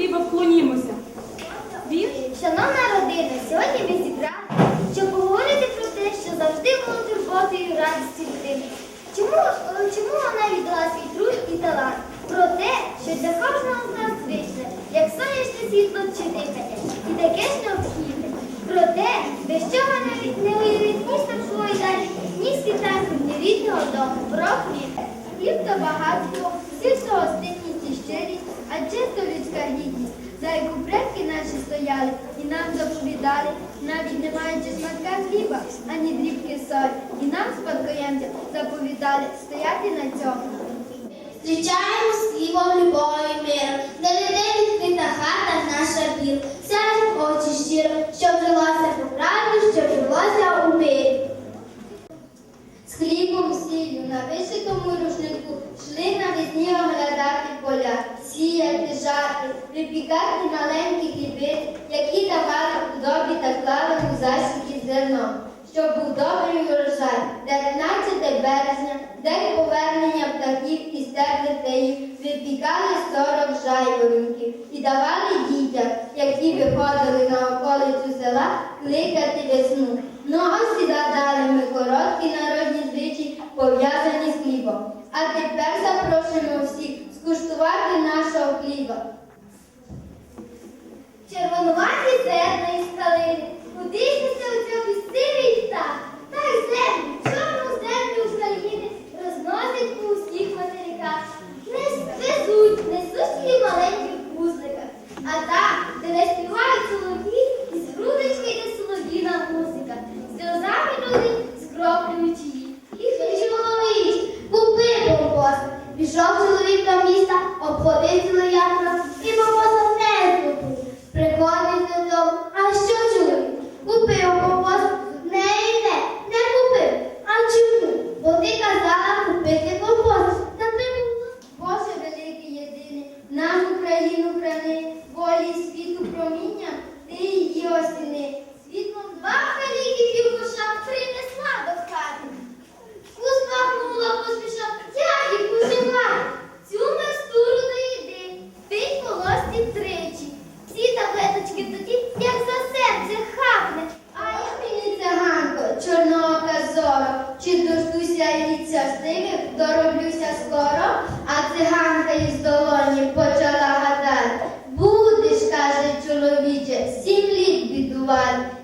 хліба вклонімося. Він Шановна родина, сьогодні ми зібрали, щоб поговорити про те, що завжди було турботою і радістю людини. Чому, е, чому вона віддала свій труд і талант? Про те, що для кожного з нас звичне, як сонячне світло чи дихання, і таке ж необхідне. Про те, без чого навіть не уявить ні старшої далі, ні світанку, ні рідного дому, про хліб. Хліб то багатство, сільська гостинність і гідність, за яку предки наші стояли і нам заповідали, навіть не маючи сматка хліба, ані дрібки соль, і нам спадкоємцям заповідали стояти на цьому. Зустрічаємо з хлібом сіллю на вишитому рушнику йшли навесні оглядати поля, сіяти, жати, випікати маленькі хліби, які давали худобі та клали у засіки зерно, щоб був добрий урожай. 19 березня, день повернення птахів із теплих випікали 40 жайворонків і давали дітям, які виходили на околицю села, кликати весну. Ну ось хліба. Червонуваті зерна і сталини, куди волі світу проміння, ти її осіни. Світлом два великі півкоша принесла до хати. Успахнула поспіша, як їх уживати. Цю микстуру доїди, пий по ложці тричі. Всі таблеточки тоді, як за серце хапне. А я мені циганко, чорноока зоро, чи дождуся ліця стигів, дороблюся скоро, а циганка із 关。